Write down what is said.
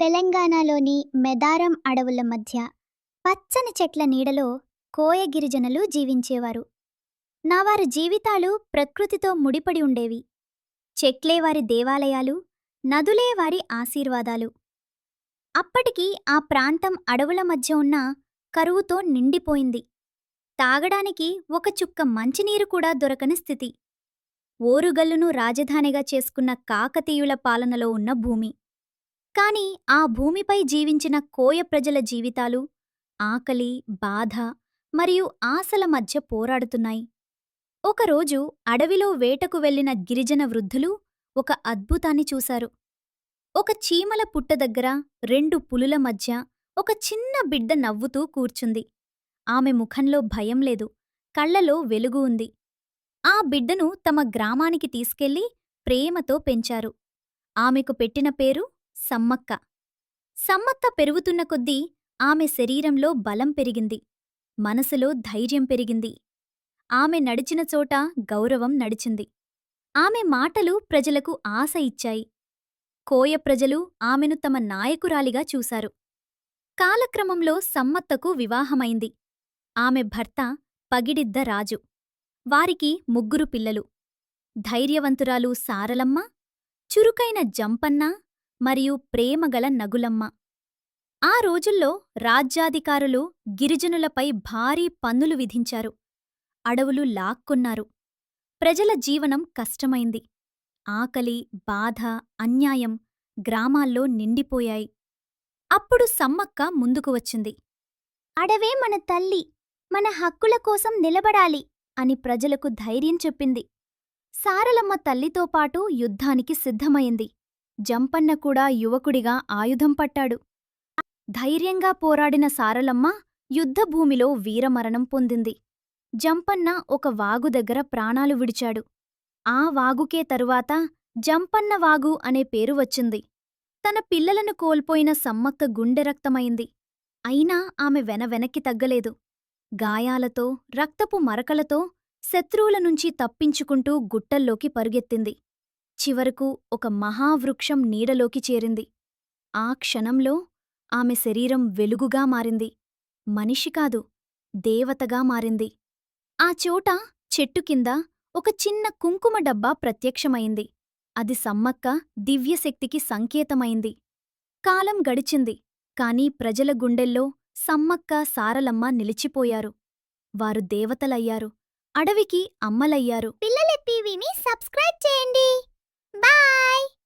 తెలంగాణలోని మెదారం అడవుల మధ్య పచ్చని చెట్ల నీడలో కోయ గిరిజనులు జీవించేవారు. నా వారి జీవితాలు ప్రకృతితో ముడిపడి ఉండేవి. చెట్లే వారి దేవాలయాలు నదులే వారి ఆశీర్వాదాలు. అప్పటికి ఆ ప్రాంతం అడవుల మధ్య ఉన్న కరువుతో నిండిపోయింది. తాగడానికి ఒక చుక్క మంచినీరు కూడా దొరకని స్థితి. ఓరుగల్లును రాజధానిగా చేసుకున్న కాకతీయుల పాలనలో ఉన్న భూమి. కాని ఆ భూమిపై జీవించిన కోయ ప్రజల జీవితాలు ఆకలి బాధ మరియు ఆశల మధ్య పోరాడుతున్నాయి. ఒకరోజు అడవిలో వేటకు వెళ్ళిన గిరిజన వృద్ధులు ఒక అద్భుతాన్ని చూశారు. ఒక చీమల పుట్ట దగ్గర రెండు పులుల మధ్య ఒక చిన్న బిడ్డ నవ్వుతూ కూర్చుంది. ఆమె ముఖంలో భయం లేదు కళ్ళలో వెలుగు ఉంది. ఆ బిడ్డను తమ గ్రామానికి తీసుకెళ్ళి ప్రేమతో పెంచారు. ఆమెకు పెట్టిన పేరు సమ్మక్క. సమ్మక్క పెరుగుతున్న కొద్దీ ఆమె శరీరంలో బలం పెరిగింది. మనసులో ధైర్యం పెరిగింది. ఆమె నడిచిన చోట గౌరవం నడిచింది. ఆమె మాటలు ప్రజలకు ఆశ ఇచ్చాయి. కోయ ప్రజలు ఆమెను తమ నాయకురాలిగా చూశారు. కాలక్రమంలో సమ్మత్తకు వివాహమైంది. ఆమె భర్త పగిడిద్ద రాజు. వారికి ముగ్గురు పిల్లలు. ధైర్యవంతురాలు సారలమ్మ చురుకైన జంపన్న మరియు ప్రేమగల నగులమ్మ. ఆ రోజుల్లో రాజ్యాధికారులు గిరిజనులపై భారీ పన్నులు విధించారు. అడవులు లాక్కున్నారు. ప్రజల జీవనం కష్టమైంది. ఆకలి బాధ అన్యాయం గ్రామాల్లో నిండిపోయాయి. అప్పుడు సమ్మక్క ముందుకు వచ్చింది. అడవే మన తల్లి మన హక్కుల కోసం నిలబడాలి అని ప్రజలకు ధైర్యం చెప్పింది. సారలమ్మ తల్లితో పాటు యుద్ధానికి సిద్ధమైంది. జంపన్న కూడా యువకుడిగా ఆయుధం పట్టాడు. ధైర్యంగా పోరాడిన సారలమ్మ యుద్ధభూమిలో వీరమరణం పొందింది. జంపన్న ఒక వాగు దగ్గర ప్రాణాలు విడిచాడు. ఆ వాగుకే తరువాత జంపన్న వాగు అనే పేరు వచ్చింది. తన పిల్లలను కోల్పోయిన సమ్మక్క గుండె రక్తమైంది. అయినా ఆమె వెనవెనక్కి తగ్గలేదు. గాయాలతో రక్తపు మరకలతో శత్రువుల నుంచి తప్పించుకుంటూ గుట్టల్లోకి పరుగెత్తింది. చివరకు ఒక మహావృక్షం నీడలోకి చేరింది. ఆ క్షణంలో ఆమె శరీరం వెలుగుగా మారింది. మనిషి కాదు దేవతగా మారింది. ఆ చోట చెట్టు కింద ఒక చిన్న కుంకుమ డబ్బా ప్రత్యక్షమైంది. అది సమ్మక్క దివ్యశక్తికి సంకేతమైంది. కాలం గడిచింది కాని ప్రజల గుండెల్లో సమ్మక్క సారలమ్మ నిలిచిపోయారు. వారు దేవతలయ్యారు అడవికి అమ్మలయ్యారు. పిల్లల టీవీని సబ్స్క్రైబ్ చేయండి. Bye!